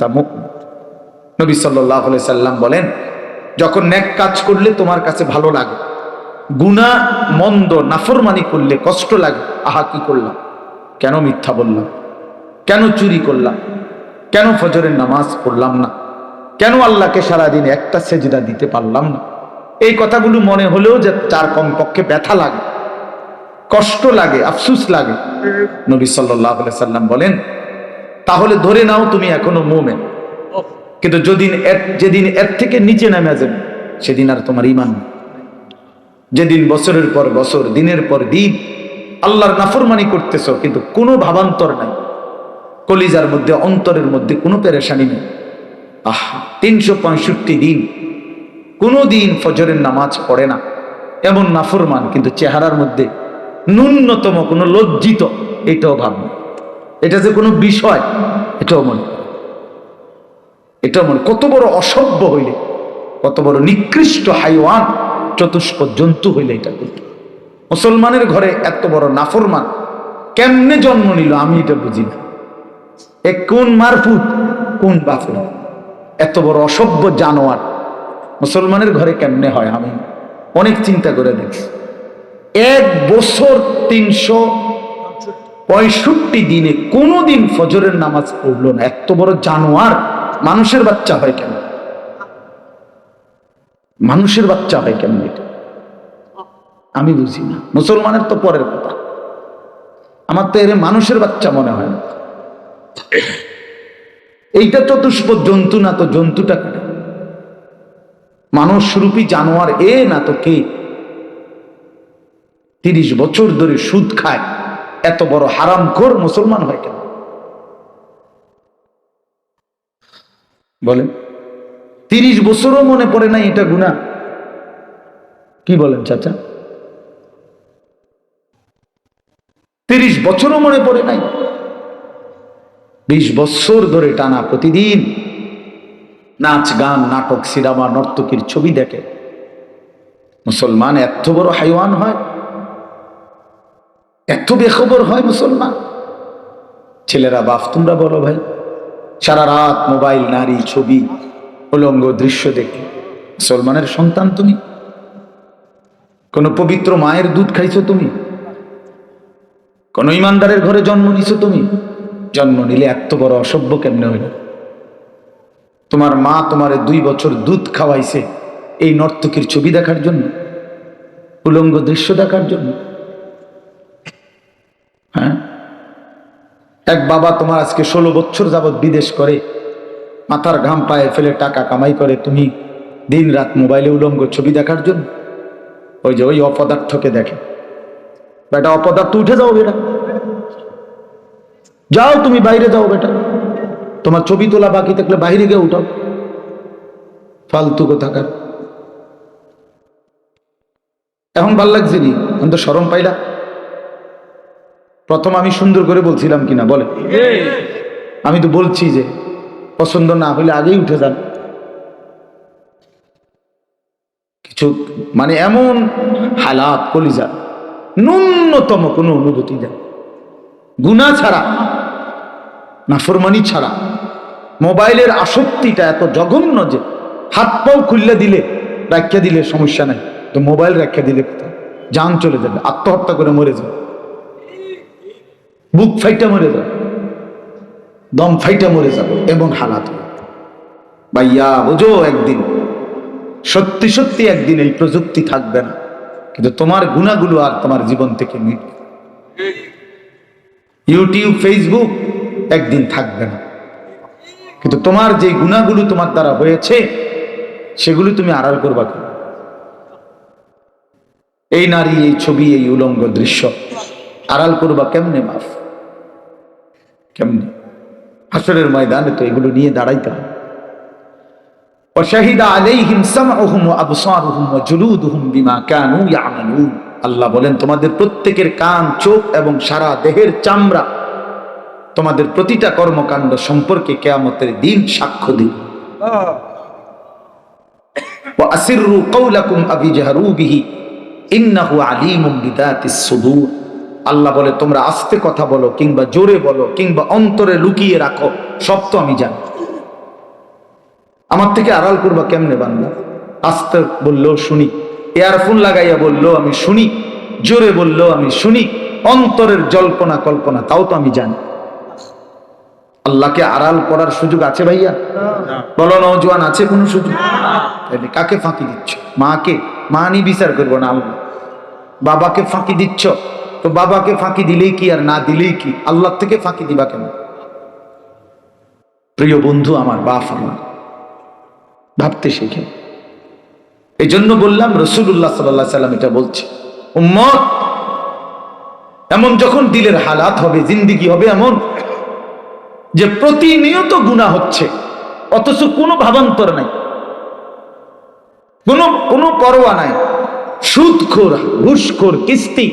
তা মুখ নবী সাল্লাহ সাল্লাম বলেন, যখন ন্যাক কাজ করলে তোমার কাছে ভালো লাগে, গুণা মন্দ নাফরমানি করলে কষ্ট লাগে, আহা কি করলাম? কেন মিথ্যা বললাম? কেন চুরি করলাম? কেন ফজরের নামাজ পড়লাম না? কেন আল্লাহকে সারাদিন একটা সেজদা দিতে পারলাম না? এই কথাগুলো মনে হলেও যে তার কমপক্ষে ব্যথা লাগে, কষ্ট লাগে, আফসুস লাগে। নবী সাল্লাহ সাল্লাম বলেন তাহলে ধরে নাও তুমি এখনও মোমেন। কিন্তু যেদিন এর যেদিন এর থেকে নিচে নেমে যাবে, সেদিন আর তোমার ইমান যেদিন বছরের পর বছর, দিনের পর দিন আল্লাহর নাফরমানি করতেছ, কিন্তু কোনো ভাবান্তর নাই। কলিজার মধ্যে, অন্তরের মধ্যে কোনো পেরেশানি নেই। আহ, তিনশো পঁয়ষট্টি দিন, কোনো দিন ফজরের নামাজ পড়ে না। এমন নাফরমান, কিন্তু চেহারার মধ্যে ন্যূনতম কোনো লজ্জিত, এটাও ভাবনা। এটা যে কোনো বিষয় এটাও মনে? এটাও মনে কত বড় অসভ্য হইলে, কত বড় নিকৃষ্ট হাইওয়ান চতুষ্প জন্তু হইলে এটা করত মুসলমানের ঘরে এত বড় নাফরমান, কেমনে জন্ম নিল আমি এটা বুঝি না। এ কোন মারফুট কোন বাফুর এত বড় অসভ্য জানোয়ার, মুসলমানের ঘরে কেমনে হয় আমি অনেক চিন্তা করে দেখছি। এক বছর তিনশো পঁয়ষট্টি দিনে কোনো দিন ফজরের নামাজ পড়ল না। এত বড় জানোয়ার মানুষের বাচ্চা হয় কেন? মানুষের বাচ্চা হয় কেন এটা? আমি বুঝি না। মুসলমানের তো পরের কথা। আমার তো এর মানুষের বাচ্চা মনে হয় না। এইটা চতুষ্প জন্তু না তো জন্তুটা কে? মানুষ রূপী জানোয়ার এ না তো কে? তিরিশ বছর ধরে সুদ খায়। এত বড় হারাম খোর মুসলমান হয় কেন? বলেন। তিরিশ বছরও মনে পড়ে নাই এটা গুণা কি বলেন চাচা? তিরিশ বছরও মনে পড়ে নাই। বিশ বছর ধরে টানা প্রতিদিন নাচ, গান, নাটক, সিনেমা, নর্তকীর ছবি দেখে। মুসলমান এত বড় হাইওয়ান হয়। এত বেখবর হয় মুসলমান। ছেলেরা, বাপ, তোমরা বলো ভাই, সারা রাত মোবাইল, নারী, ছবি, উলঙ্গ দৃশ্য দেখে মুসলমানের সন্তান তুমি। কোন পবিত্র মায়ের দুধ খাইছো তুমি? কোন ইমানদারের ঘরে জন্ম নিছো তুমি? জন্ম নিলে এত বড় অসভ্য কেমনে হইল? তোমার মা তোমার দুই বছর দুধ খাওয়াইছে এই নর্তকীর ছবি দেখার জন্য, উলঙ্গ দৃশ্য দেখার জন্য। হ্যাঁ? এক বাবা তোমার আজকে ষোলো বছর যাবৎ বিদেশ করে, মাথার ঘাম পায়ে ফেলে টাকা কামাই করে, তুমি দিন রাত মোবাইলে উলঙ্গ ছবি দেখার জন্য? ওই যে ওই অপদার্থকে দেখে। বেটা, অপদার্থ উঠে যাও বেটা। যাও তুমি বাইরে যাও বেটা। তোমার ছবি তোলা বাকি থাকলে বাইরে গিয়ে উঠাও। ফালতু কোথাকার। এখন ভালো লাগছে নি এখন তো সরম পাইলা। প্রথম আমি সুন্দর করে বলছিলাম কিনা বলে। আমি তো বলছি যে পছন্দ না হলে আগেই উঠে যান। কিছু মানে এমন হালাত কলিজা ন্যূনতম কোনো অনুভূতি দেয় গুণা ছাড়া নাফরমানি ছাড়া মোবাইলের আসক্তিটা এত জঘন্য যে হাত পাও খুললে দিলে রাখিয়া দিলে সমস্যা নাই। তো মোবাইল রাখিয়া দিলে কোথায়? যান চলে যাবে আত্মহত্যা করে মরে যাবে। বুক ফাইটা মরে যাবে, দম ফাইটা মরে যাবে এমন হালাত। ভাইয়া, বুঝো একদিন, সত্যি সত্যি একদিন এই প্রযুক্তি থাকবে না, কিন্তু তোমার গুণাগুলো আর তোমার জীবন থেকে মিটবে ইউটিউব, ফেসবুক একদিন থাকবে না। কিন্তু তোমার যে গুণাগুলো তোমার দ্বারা হয়েছে, সেগুলো তুমি আড়াল করবা কেন? এই নারী, এই ছবি, এই উলঙ্গ দৃশ্য আড়াল করবা কেমনে মাফ? কেমনে হাসরের ময়দানে তো এগুলো নিয়ে দাঁড়াইতে হবে وشهد عليهم سمعهم وابصارهم وجلودهم بما كانوا يعملون আল্লাহ বলেন তোমাদের প্রত্যেকের কান চোখ এবং সারা দেহের চামড়া তোমাদের প্রতিটা কর্মকাণ্ড সম্পর্কে কেয়ামতের দিন সাক্ষ্য দিন وأسروا قولكم أو اجهروا به إنه عليم بذات الصدور আল্লাহ বলে, তোমরা আস্তে কথা বলো কিংবা জোরে বলো কিংবা অন্তরে লুকিয়ে রাখো, সব তো আমি জানি। আমার থেকে আড়াল করবা কেমনে বান্দা? আস্তে বললেও শুনি এয়ারফোন লাগাইয়া বললেও আমি শুনি, জোরে বললেও আমি শুনি, অন্তরের জল্পনা কল্পনা, তাও তো আমি জানি। আল্লাহকে আড়াল করার সুযোগ আছে ভাইয়া? বলো নজওয়ান আছে কোনো সুযোগ? কাকে ফাঁকি দিচ্ছ? মাকে? মা নি বিচার করব না আল্লাহ। বাবাকে ফাঁকি দিচ্ছ? তো বাবাকে ফাঁকি দিলেই কি আর না দিলেই কি? আল্লাহ থেকে ফাঁকি দিবা কেন? প্রিয় বন্ধু, আমার বাপ আমার। ভাবতে শিখে। এই জন্য বললাম রসুল্লাহ সাল্লাহ সাল্লাম এটা বলছে। উম্মত, এমন যখন দিলের হালাত হবে, জিন্দিগি হবে এমন যে প্রতিনিয়ত গুণা হচ্ছে, অথচ কোনো ভাবান্তর নাই। কোনো কোনো পরোয়া নাই। সুদখোর, ঘুষখোর, কিস্তি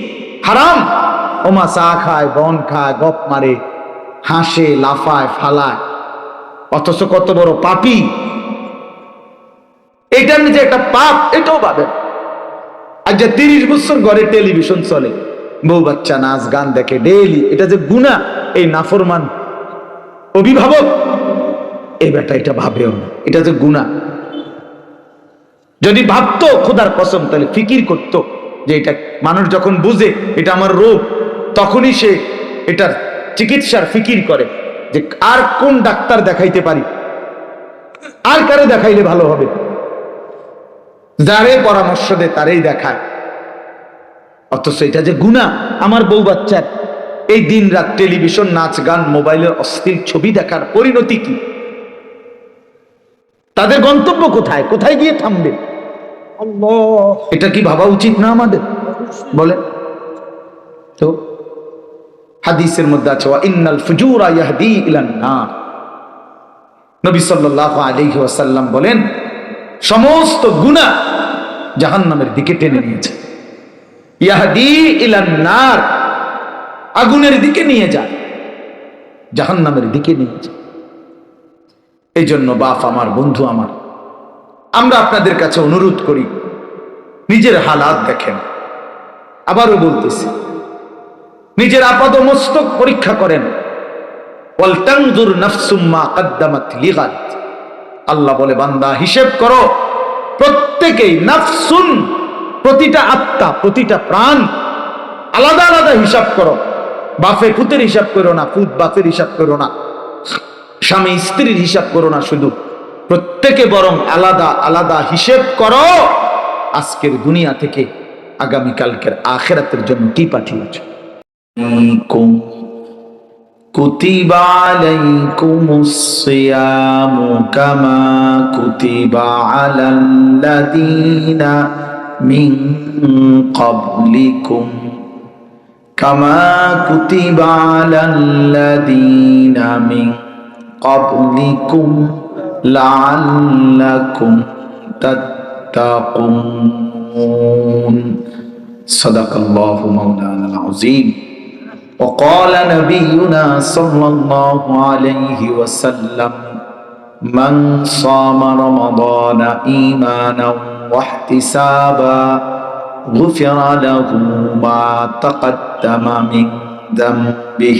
হারাম? ওমা চা খায়, বন খায়, গপ মারে, হাসে, লাফায়, ফালায়। অথচ কত বড় পাপি। এটার নিজে একটা পাপ, এটাও পাবে আর যে তিরিশ বছর ঘরে টেলিভিশন চলে, বউ বাচ্চা নাচ, গান দেখে ডেইলি এটা যে গুণা, এই নাফরমান অভিভাবক, এই বেটা এটা ভাবেও না, এটা যে গুণা। যদি ভাবতো, খোদার কসম, তাহলে ফিকির করতো। যে এটা মানুষ যখন বুঝে এটা আমার রোগ তখনই সে এটার চিকিৎসার ফিকির করে যে আর কোন ডাক্তার দেখাইতে পারি? আর কারে দেখাইলে ভালো হবে? যারে পরামর্শ দেয় তারেই দেখায়। অথচ এটা যে গুণা, আমার বউ বাচ্চার। এই দিন রাত টেলিভিশন, নাচ, গান, মোবাইলের অস্থির ছবি দেখার পরিণতি কি? তাদের গন্তব্য কোথায়? কোথায় গিয়ে থামবে? এটা কি ভাবা উচিত না আমাদের? বলে। তো হাদিসের মধ্যে আছে ইন্নাল ফুজুরা ইয়াহদি ইলান নার। নবী সাল্লাল্লাহু আলাইহি ওয়াসাল্লাম বলেন, সমস্ত গুনাহ জাহান্নামের দিকে টেনে নিয়েছে। ইয়াহদি ইলান নার আগুনের দিকে নিয়ে যায়, জাহান্নামের দিকে নিয়ে যায়। এই জন্য বাপ আমার, বন্ধু আমার আমরা আপনাদের কাছে অনুরোধ করি, নিজের হালাত দেখেন। আবারও বলতেছি, নিজের আপাদ মস্তক পরীক্ষা করেন। আল্লাহ বলে, বান্দা, হিসেব করো, প্রত্যেকেই নাফসুন, প্রতিটা আত্মা, প্রতিটা প্রাণ, আলাদা আলাদা হিসাব করো। বাফে ফুতের হিসাব করো না ফুত বাফের হিসাব করো না। স্বামী স্ত্রীর হিসাব করো না শুধু। প্রত্যেকে বরং আলাদা আলাদা হিসেব করো আজকের দুনিয়া থেকে আগামীকালকের আখেরাতের জন্য কি পাঠিয়েছ كتب عليكم الصيام كما كتب على الذين من قبلكم كما كتب على الذين من قبلكم لعلكم تتقون. صدق الله مولانا العظيم. وقال نبينا صلى الله عليه وسلم من صام رمضان إيمانا واحتسابا غفر له ما تقدم من ذنبه.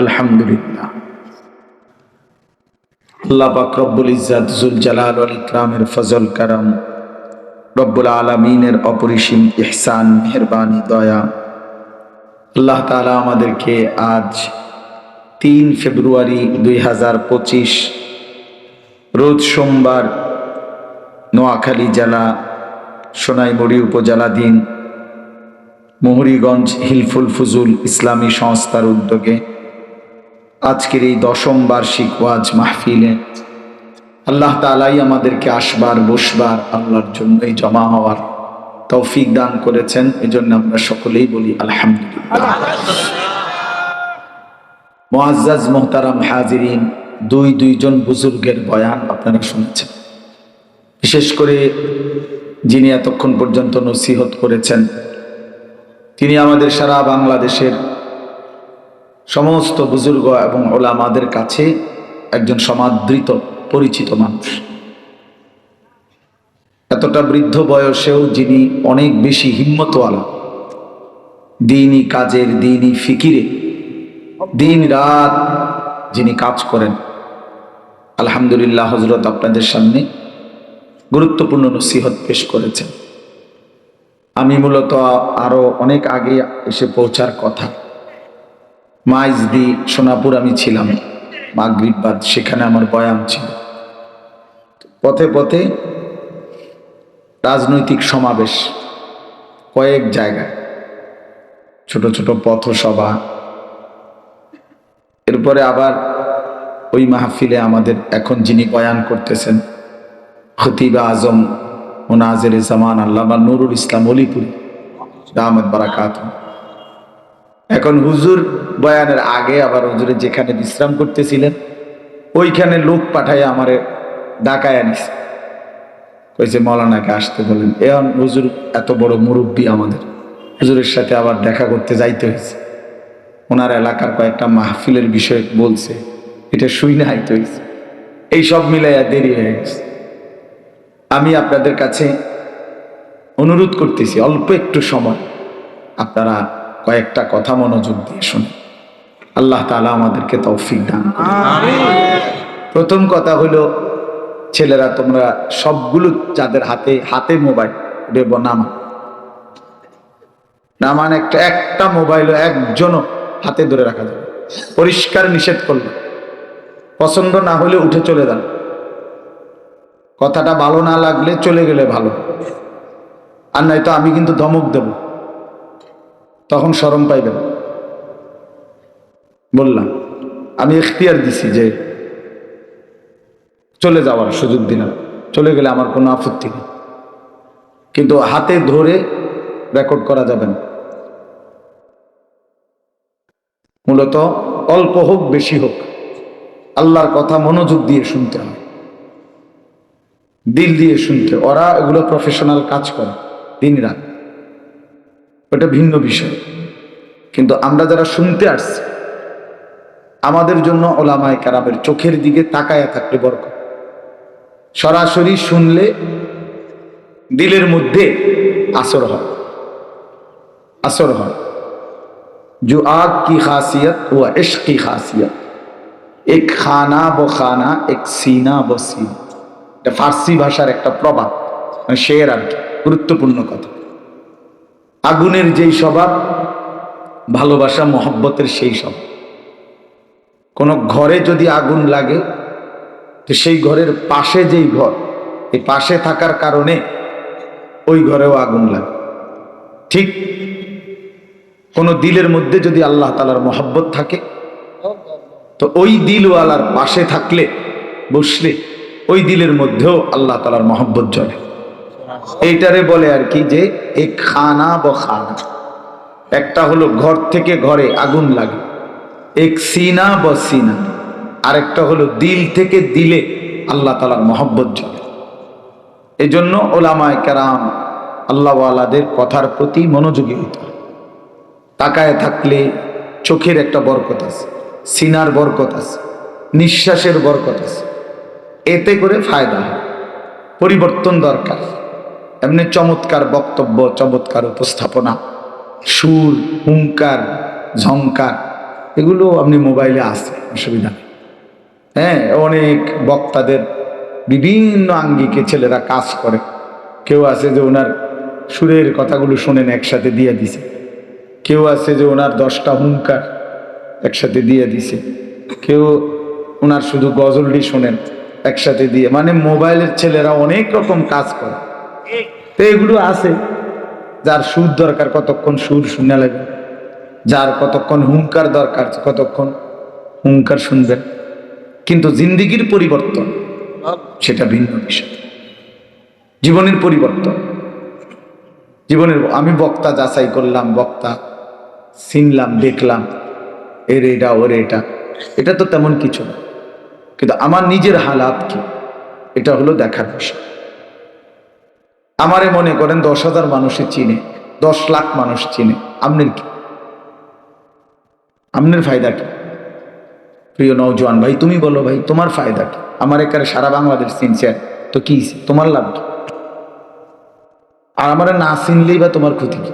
আলহামদুলিল্লাহ। আল্লাহ পাক রব্বুল ইজাত জুল জালাল ইকরামের ফজল, কারাম, রব্বুল আলমিনের অপরিসীম ইহসান, মেহরবানি, দয়া। আল্লাহ তালা আমাদেরকে আজ তিন ফেব্রুয়ারি দুই হাজার পঁচিশ, রোজ সোমবার নোয়াখালী জেলা, সোনাইমুড়ি উপজেলা দিন, মুহুরীগঞ্জ হিলফুল ফুজুল ইসলামী সংস্থার উদ্যোগে আজকের এই দশম বার্ষিক ওয়াজ মাহফিলে আল্লাহ তালাই আমাদেরকে আসবার, বসবার আল্লাহর জন্যই জমা হওয়ার তৌফিক দান করেছেন। এজন্য আমরা সকলেই বলি আলহামদুলিল্লাহ। মোহতারাম হাজিরিন, দুই দুইজন বুজুর্গের বয়ান আপনারা শুনেছেন। বিশেষ করে যিনি এতক্ষণ পর্যন্ত নসিহত করেছেন, তিনি আমাদের সারা বাংলাদেশের সমস্ত বুজুর্গ এবং ওলামাদের কাছে একজন সমাদৃত, পরিচিত মানুষ। এতটা বৃদ্ধ বয়সেও যিনি অনেক বেশি হিম্মতওয়ালা, দিনই কাজের, দিনই ফিকিরে, দিন রাত যিনি কাজ করেন। আলহামদুলিল্লাহ হজরত আপনাদের সামনে গুরুত্বপূর্ণ নসিহত পেশ করেছেন। আমি মূলত আরও অনেক আগে এসে পৌঁছার কথা। মাইজদি সোনাপুর আমি ছিলাম। মাগরিবাদ সেখানে আমার বয়ান ছিল। পথে পথে রাজনৈতিক সমাবেশ কয়েক জায়গায়। ছোট ছোট পথসভা। এরপরে আবার ওই মাহফিলে আমাদের এখন যিনি বয়ান করতেছেন খতিবা আজম ও মোনাজের জামান আল্লামা নুরুল ইসলাম অলিপুরি। দাহমদ বারাকাত এখন হুজুর বয়ানের আগে আবার হুজুরে যেখানে বিশ্রাম করতেছিলেন, ওইখানে লোক পাঠায় আমারে ডাকায় আনিস কইছে, মৌলানাকে আসতে বলেন। এখন হুজুর এত বড় মুরব্বী আমাদের। হুজুরের সাথে আবার দেখা করতে যাইতে হয়েছে ওনার এলাকার কয়েকটা মাহফিলের বিষয় বলছে, এটা শুই না হাইতে হয়েছে এই সব মিলাইয়া দেরি হয়ে গেছে। আমি আপনাদের কাছে অনুরোধ করতেছি, অল্প একটু সময়। আপনারা কয়েকটা কথা মনোযোগ দিয়ে শুনুন আল্লাহ তালা আমাদেরকে তৌফিক দান প্রথম কথা হলো ছেলেরা তোমরা সবগুলো যাদের হাতে হাতে মোবাইল দেব নামা নামান একটা একটা মোবাইলও একজনও হাতে ধরে রাখা যাবে পরিষ্কার নিষেধ করল পছন্দ না হলে উঠে চলে যান। কথাটা ভালো না লাগলে চলে গেলে ভালো। আর নয়তো আমি কিন্তু ধমক দেব। তখন সরম পাইবেন। বললাম, আমি এখতিয়ার দিছি যে চলে যাওয়ার সুযোগ দিলাম। চলে গেলে আমার কোনো আপত্তি নেই। কিন্তু হাতে ধরে রেকর্ড করা যাবে না। মূলত অল্প হোক, বেশি হোক, আল্লাহর কথা মনোযোগ দিয়ে শুনতে হয়। দিল দিয়ে শুনতে ওরা এগুলো প্রফেশনাল কাজ করে দিন রাত ওটা ভিন্ন বিষয়। কিন্তু আমরা যারা শুনতে আসছি, আমাদের জন্য ওলামায় কারামের চোখের দিকে তাকায় থাকলে বরক সরাসরি শুনলে দিলের মধ্যে আসর হয়। আসর হয়। জু আগ কি খাসিয়ত ও এশ কি খাসিয়ত। এক খানা ব খানা, এক সিনা ব সিনা। এটা ফার্সি ভাষার একটা প্রবাদ মানে শের আর কি, গুরুত্বপূর্ণ কথা। আগুনের যেই স্বভাব, ভালোবাসা, মহব্বতের সেই সব। কোনো ঘরে যদি আগুন লাগে, তো সেই ঘরের পাশে যেই ঘর, এই পাশে থাকার কারণে ওই ঘরেও আগুন লাগে। ঠিক কোন দিলের মধ্যে যদি আল্লাহ তালার মহব্বত থাকে, তো ওই দিলওয়ালার পাশে থাকলে, বসলে ওই দিলের মধ্যেও আল্লাহ তালার মহব্বত জ্বলে এইটারে বলে আর কি যে এ খানা ব খানা। একটা হলো ঘর থেকে ঘরে আগুন লাগে। এক সিনা ব সিনা। আরেকটা হলো দিল থেকে দিলে আল্লাহ তালার মহব্বত জ্বলে এই জন্য ওলামায় কেরাম আল্লাহওয়ালাদের কথার প্রতি মনোযোগী হইতে তাকায় থাকলে চোখের একটা বরকত আছে, সিনার বরকত আছে, নিঃশ্বাসের বরকত আছে। এতে করে ফায়দা হয়, পরিবর্তন দরকার। এমনি চমৎকার বক্তব্য, চমৎকার উপস্থাপনা, সুর হুঙ্কার ঝঙ্কার এগুলো আপনি মোবাইলে আছে অসুবিধা নেই। হ্যাঁ অনেক বক্তাদের বিভিন্ন আঙ্গিকে ছেলেরা কাজ করে। কেউ আছে যে ওনার সুরের কথাগুলো শোনেন একসাথে দিয়ে দিছে। কেউ আছে যে ওনার দশটা হুঙ্কার একসাথে দিয়ে দিছে। কেউ ওনার শুধু গজলটি শোনেন একসাথে দিয়ে। মানে মোবাইলের ছেলেরা অনেক রকম কাজ করে। তো এগুলো আছে। যার সুর দরকার কতক্ষণ সুর শুনে লাগবে যার কতক্ষণ হুঙ্কার দরকার কতক্ষণ হুঙ্কার শুনবেন কিন্তু জিন্দিগির পরিবর্তন, সেটা ভিন্ন বিষয়। জীবনের পরিবর্তন। জীবনের, আমি বক্তা যাচাই করলাম, বক্তা চিনলাম, দেখলাম, এর এটা, ওর এটা। এটা তো তেমন কিছু না। কিন্তু আমার নিজের হালাত কি? এটা হলো দেখার বিষয়। আমারে মনে করেন দশ হাজার মানুষে চিনে, দশ লাখ মানুষ চিনে। আপনার কি? আপনার ফায়দা কি? প্রিয় নৌজওয়ান ভাই, তুমি বলো ভাই, তোমার ফায়দা কি? আমার এখানে সারা বাংলাদেশ চিনছে। তো কি তোমার লাভ কি? আর আমার না চিনলেই বা তোমার ক্ষতি কি?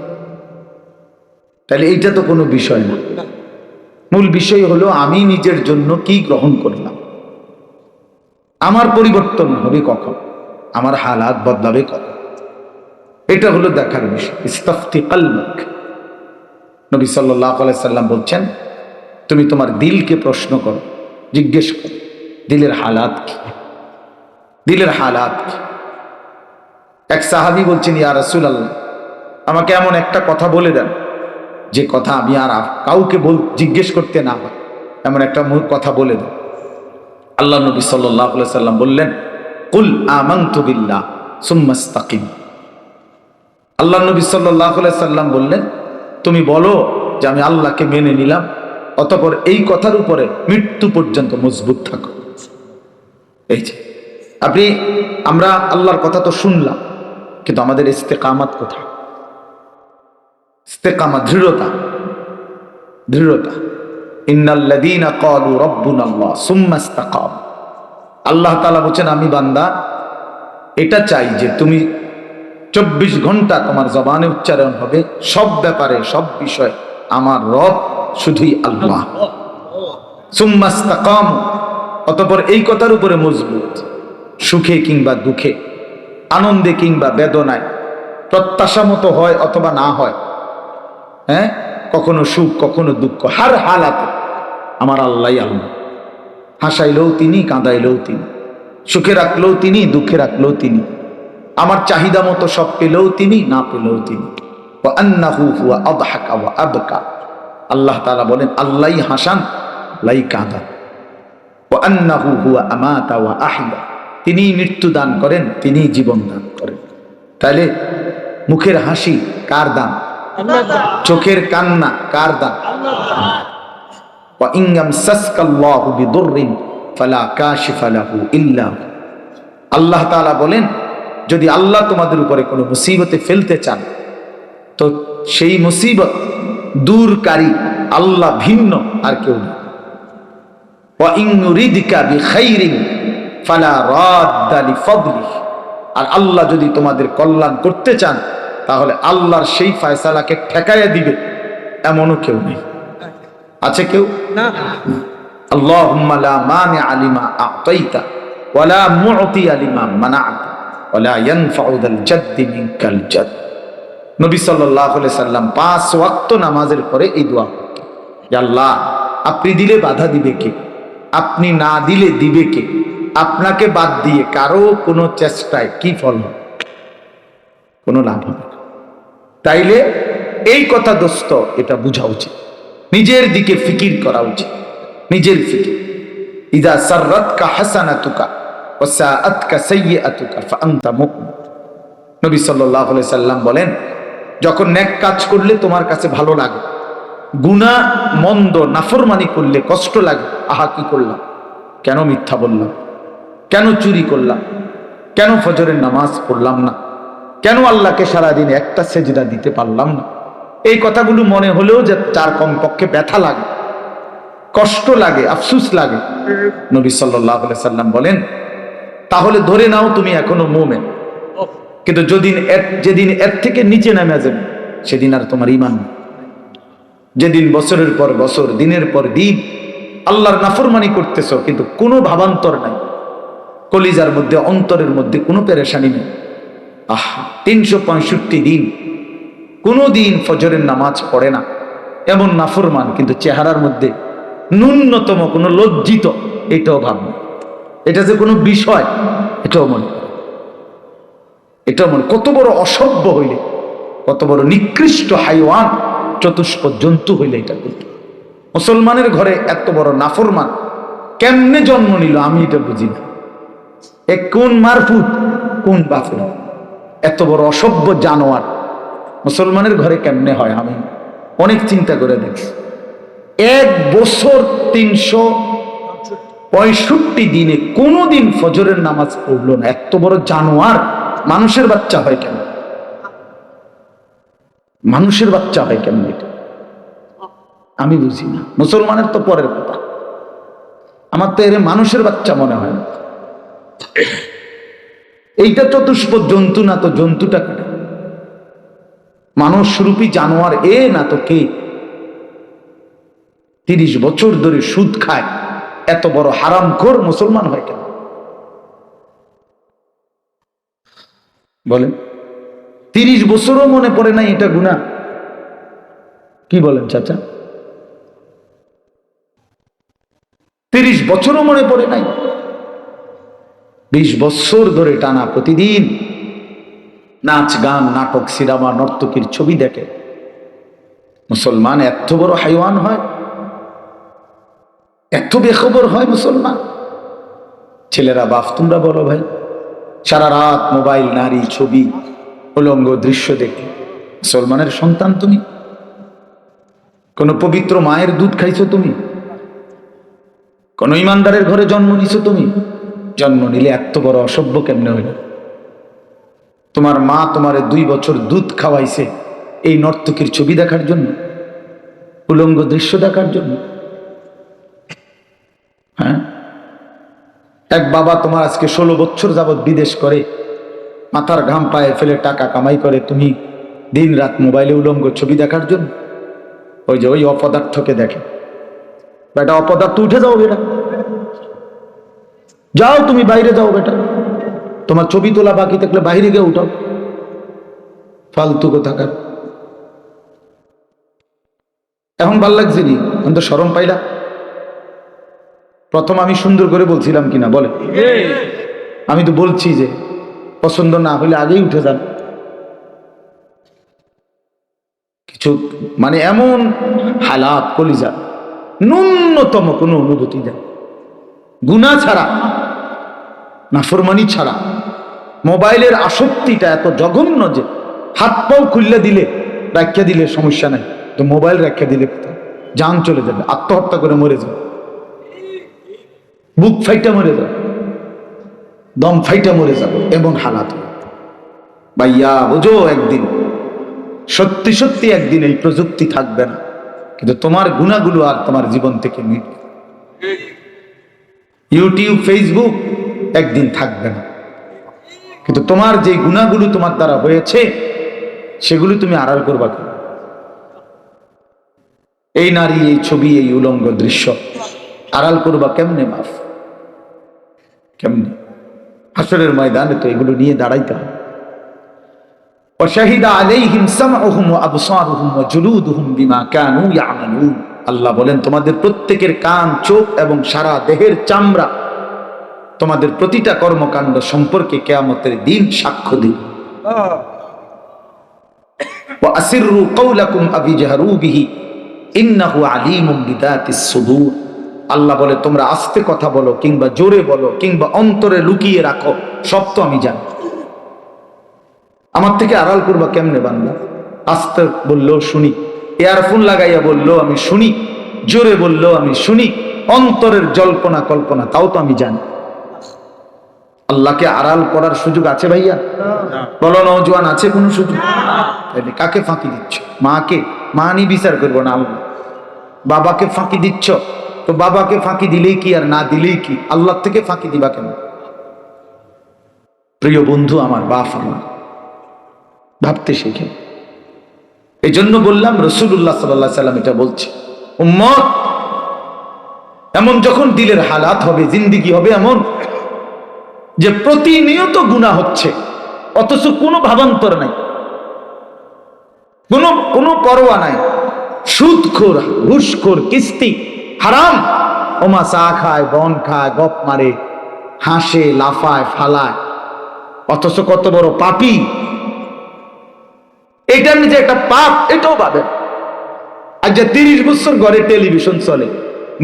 তাহলে এইটা তো কোনো বিষয় না। মূল বিষয় হলো আমি নিজের জন্য কি গ্রহণ করলাম? আমার পরিবর্তন হবে কখন? আমার হালাত বদলাবে কখন? এটা হলো দেখার বিষয়। বলছেন, তুমি তোমার দিলকে প্রশ্ন করো, জিজ্ঞেস করো, দিলের হালাত কি? দিলের হালাত কি? এক সাহাবি বলছেন, ইয়া রসুল আল্লাহ আমাকে এমন একটা কথা বলে দেন, যে কথা আমি আর কাউকে বল, জিজ্ঞেস করতে না হয় এমন একটা কথা বলে দেন। আল্লাহ নবী সাল্লাহ সাল্লাম বললেন, কুল বিল্লাহ সুম্মাস্তাকিম আল্লাহ নবী সাল্লাম বললেন, তুমি বলো যে আমি আল্লাহকে মেনে নিলাম, অতপর এই কথার উপরে মৃত্যু পর্যন্ত মজবুত থাকো। এই যে, আপনি, আমরা আল্লাহর কথা তো শুনলাম, কিন্তু আমাদের ইস্তেকামাত কোথায়? ইস্তেকামাত, দৃঢ়তা। দৃঢ়তা। রাব্বুনা আল্লাহ আল্লাহ বলেন আমি বান্দা, এটা চাই যে তুমি চব্বিশ ঘণ্টা তোমার জবানে উচ্চারণ হবে। সব ব্যাপারে, সব বিষয় আমার রব শুধুই আল্লাহ। সুম্মা ইসতাকাম, অতঃপর এই কথার উপরে মজবুত। সুখে কিংবা দুঃখে, আনন্দে কিংবা বেদনায়, প্রত্যাশা মতো হয় অথবা না হয়। হ্যাঁ? কখনো সুখ, কখনো দুঃখ, হার হালাতে আমার আল্লাহ আল্লাহ। হাসাইলেও তিনি, কাঁদাইলেও তিনি। সুখে রাখলেও তিনি, দুঃখে রাখলেও তিনি। আমার চাহিদা মতো সব পেলেও তিনি, না পেলেও তিনি। আল্লাহ তালা বলেন আল্লাহ হাসান লাই কাঁদান তিনি মৃত্যু দান করেন, তিনি জীবন দান করেন। তাহলে মুখের হাসি কার দান? চোখের কান্না কার দান? আল্লাহ তালা বলেন যদি আল্লাহ তোমাদের উপরে কোনো মুসিবতে ফেলতে চান তো সেই মুসিবত দূরকারী আল্লাহ ভিন্ন আর কেউ আর আল্লাহ যদি তোমাদের কল্যাণ করতে চান তাহলে আল্লাহর সেই ফায়সালাকে ঠেকাইয়া দিবে এমনও কেউ নেই। আছে কেউ? আল্লাহ আলিমা আলিমা মানা নামাজের পরে এই দোয়া আল্লাহ, আপনি দিলে বাধা দিবে কে? আপনি না দিলে দিবে কে? আপনাকে বাদ দিয়ে কারও কোনো চেষ্টায় কি ফল হবে? কোনো লাভ হবে তাইলে এই কথা দোস্ত, এটা বোঝা উচিত। নিজের দিকে ফিকির করা উচিত। নিজের ফিকির। ইদা সার্রতকা হাসানা তুকা নবী সাল্লাল্লাহু সাল্লাম বলেন, যখন নেক কাজ করলে তোমার কাছে ভালো লাগে, গুনাহ মন্দ নাফরমানি করলে কষ্ট লাগে, আহা কি করলাম? কেন মিথ্যা বললাম? কেন চুরি করলাম? কেন ফজরের নামাজ পড়লাম না? কেন আল্লাহকে সারাদিন একটা সেজদা দিতে পারলাম না? এই কথাগুলো মনে হলেও যে তার কমপক্ষে ব্যথা লাগে, কষ্ট লাগে, আফসুস লাগে। নবী সাল্লাহ সাল্লাম বলেন তাহলে ধরে নাও তুমি এখনও মোমেন। কিন্তু যেদিন এর- যেদিন এর থেকে নিচে নেমে যাবে সেদিন আর তোমার ইমান যেদিন বছরের পর বছর দিনের পর দিন আল্লাহর নাফরমানি করতেছ কিন্তু কোনো ভাবান্তর নাই। কলিজার মধ্যে অন্তরের মধ্যে কোনো পেরেশানি নেই। আহ তিনশো পঁয়ষট্টি দিন কোনো দিন ফজরের নামাজ পড়ে না। এমন নাফরমান কিন্তু চেহারার মধ্যে ন্যূনতম কোনো লজ্জিত এটাও ভাব নেই এটা যে কোনো বিষয়, এটাও মনে এটাও মনে কত বড় অসভ্য হইলে, কত বড় নিকৃষ্ট হাইওয়ান চতুষ্প জন্তু হইলে এটা করত মুসলমানের ঘরে এত বড় নাফরমান কেমনে জন্ম নিল আমি এটা বুঝি না। এ কোন মারফুত, কোন বাফুর এত বড় অসভ্য জানোয়ার মুসলমানের ঘরে কেমনে হয় আমি অনেক চিন্তা করে দেখছি। এক বছর তিনশো পঁয়ষট্টি দিনে কোনোদিন ফজরের নামাজ পড়ল না। এত বড় জানোয়ার মানুষের বাচ্চা হয় কেন মানুষের বাচ্চা হয় কেন এটা? আমি বুঝি না। মুসলমানের তো পরের কথা। আমার তো এর মানুষের বাচ্চা মনে হয় না। এইটা চতুষ্প জন্তু না তো জন্তুটা কেটে। মানুষ রূপী জানোয়ার এ না তো কে? তিরিশ বছর ধরে সুদ খায়। এত বড় হারামখোর মুসলমান হয় কেন? বলেন। তিরিশ বছরও মনে পড়ে নাই এটা গুণা কি বলেন চাচা? তিরিশ বছরও মনে পড়ে নাই। বিশ বছর ধরে টানা প্রতিদিন নাচ, গান, নাটক, সিনেমা, নর্তকীর ছবি দেখে। মুসলমান এত বড় হাইওয়ান হয়। এত বেখবর হয় মুসলমান। ছেলেরা, বাপ, তোমরা বলো ভাই, সারা রাত মোবাইল, নারী, ছবি, উলঙ্গ দৃশ্য দেখে মুসলমানের সন্তান তুমি। কোন পবিত্র মায়ের দুধ খাইছো তুমি? কোন ইমানদারের ঘরে জন্ম নিছো তুমি? জন্ম নিলে এত বড় অসভ্য কেমনে হইল? তোমার মা তোমারে দুই বছর দুধ খাওয়াইছে এই নর্তকীর ছবি দেখার জন্য, উলঙ্গ দৃশ্য দেখার জন্য। হ্যাঁ? এক বাবা তোমার আজকে ষোলো বছর যাবৎ বিদেশ করে, মাথার ঘাম পায়ে ফেলে টাকা কামাই করে, তুমি দিন রাত মোবাইলে উলঙ্গ ছবি দেখার জন্য? ওই যে ওই অপদার্থকে দেখে। বেটা, অপদার্থ উঠে যাও বেটা। যাও তুমি বাইরে যাও বেটা। তোমার ছবি তোলা বাকি থাকলে বাইরে গিয়ে উঠাও। ফালতু কোথাকার। এখন ভালো লাগছে নি? এখন তো সরম পাইলা প্রথম আমি সুন্দর করে বলছিলাম কিনা, বলে। আমি তো বলছি যে, পছন্দ না হলে আগেই উঠে যান। কিছু মানে এমন হালাত, কলিজা, ন্যূনতম কোনো অনুভূতি দেয় গুণা ছাড়া, নাফরমানি ছাড়া, মোবাইলের আসক্তিটা এত জঘন্য যে, হাত পাও খুললে দিলে রাখিয়া দিলে সমস্যা নাই। তো মোবাইল রাখিয়া দিলে কোথায়? যান চলে যাবে, আত্মহত্যা করে মরে যাবে। বুক ফাইটা মরে যাবে, দম ফাইটা মরে যাবে এমন হালাত। ভাইয়া, বুঝো একদিন, সত্যি সত্যি একদিন এই প্রযুক্তি থাকবে না, কিন্তু তোমার গুণাগুলো আর তোমার জীবন থেকে মিটবে ইউটিউব, ফেসবুক একদিন থাকবে না। কিন্তু তোমার যে গুণাগুলো তোমার দ্বারা হয়েছে, সেগুলো তুমি আড়াল করবা কেন? এই নারী, এই ছবি, এই উলঙ্গ দৃশ্য আড়াল করবা কেমনে মাফ? কেমনে হাসরের ময়দানে তো এগুলো নিয়ে দাঁড়াইতে হবে وشهد عليهم سمعهم وابصارهم وجلودهم بما كانوا يعملون আল্লাহ বলেন তোমাদের প্রত্যেকের কান চোখ এবং সারা দেহের চামড়া তোমাদের প্রতিটা কর্মকাণ্ড সম্পর্কে কেয়ামতের দিন সাক্ষ্য দিবে وأسروا قولكم أبي جهروا به إنه عليم بذات الصدور আল্লাহ বলে তোমরা আস্তে কথা বলো কিংবা জোরে বলো কিংবা অন্তরে লুকিয়ে রাখো সব তো আমি জানি। আমার থেকে আড়াল করবা কেমনে বান্দা আস্তে বলল শুনি। ইয়ারফোন লাগাইয়া বলল আমি শুনি। জোরে বলল আমি শুনি। অন্তরের জল্পনা কল্পনা তাও তো আমি জানি। আল্লাহকে আড়াল করার সুযোগ আছে ভাইয়া? বলো নজওয়ান আছে কোনো সুযোগ? তাহলে কাকে ফাঁকি দিচ্ছ? মাকে? মা নি বিচার করব না আল্লাহ। বাবাকে ফাঁকি দিচ্ছ? তো বাবাকে ফাঁকি দিলেই কি আর না দিলেই কি? আল্লাহ থেকে ফাঁকি দিবা কেন? প্রিয় বন্ধু, আমার বাপ, আমার। ভাবতে শিখে। এই জন্য বললাম রসুল্লাহ সাল্লাহ সাল্লাম এটা বলছে। উম্মত, এমন যখন দিলের হালাত হবে, জিন্দিগি হবে এমন, যে প্রতিনিয়ত গুণা হচ্ছে, অথচ কোনো ভাবান্তর নাই। কোনো কোনো পরোয়া নাই। সুদখোর, ঘুষখোর, কিস্তি হারাম? ওমা চা খায়, বন খায়, গপ মারে, হাসে, লাফায়, ফালায়। অথচ কত বড় পাপি। এটা যে একটা পাপ, এটাও ভাবেন আর যে তিরিশ বছর ঘরে টেলিভিশন চলে,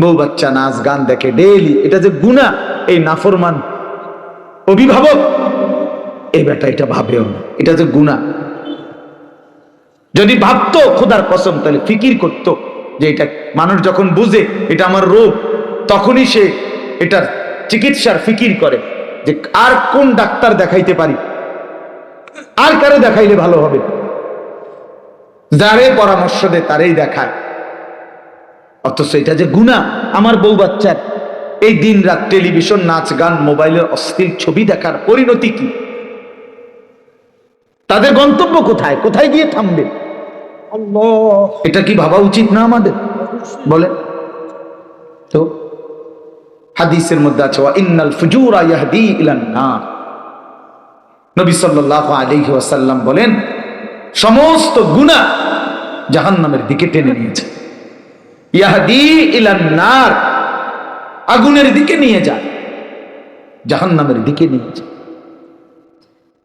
বউ বাচ্চা নাচ, গান দেখে ডেইলি এটা যে গুণা এই নাফরমান অভিভাবক, এই বেটা এটা ভাবেও না, এটা যে গুণা যদি ভাবতো, খোদার কসম, তাহলে ফিকির করতো। যে এটা মানুষ যখন বুঝে এটা আমার রোগ তখনই সে এটার চিকিৎসার ফিকির করে যে আর কোন ডাক্তার দেখাইতে পারি? আর কারে দেখাইলে ভালো হবে? যারে পরামর্শ দেয় তারেই দেখায়। অথচ এটা যে গুণা আমার বউ বাচ্চার। এই দিন রাত টেলিভিশন, নাচ, গান মোবাইলের অস্থির ছবি দেখার পরিণতি কি? তাদের গন্তব্য কোথায়? কোথায় গিয়ে থামবে? এটা কি ভাবা উচিত না আমাদের? বলে। তো হাদিসের মধ্যে আছে ইন্নাল ফুজুরা ইয়াহদি ইলান নার। নবী সাল্লাল্লাহু আলাইহি ওয়াসাল্লাম বলেন, সমস্ত গুনাহ জাহান্নামের দিকে টেনে নিয়েছে। ইয়াহদি ইলান নার আগুনের দিকে নিয়ে যায়, জাহান্নামের দিকে নিয়ে যায়।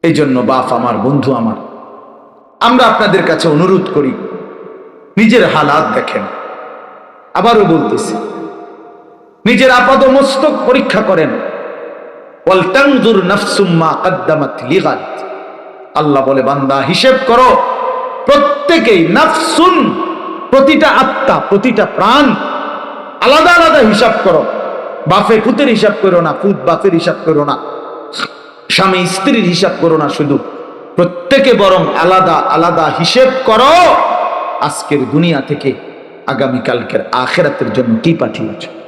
এই জন্য বাপ আমার, বন্ধু আমার আমরা আপনাদের কাছে অনুরোধ করি, নিজের হালাত দেখেন। আবারও বলতেছি, নিজের আপাদ মস্তক পরীক্ষা করেন। আল্লাহ বলে, বান্দা, হিসেব করো, প্রত্যেকেই নাফসুন, প্রতিটা আত্মা, প্রতিটা প্রাণ, আলাদা আলাদা হিসাব করো। বাপে পুতের হিসাব করো না, পুত বাফের হিসাব করো না, স্বামী স্ত্রীর হিসাব করো না শুধু। প্রত্যেকে বরং আলাদা আলাদা হিসেব করো। আজকের দুনিয়া থেকে আগামীকালকের আখেরাতের জন্য কি পাঠিয়েছে?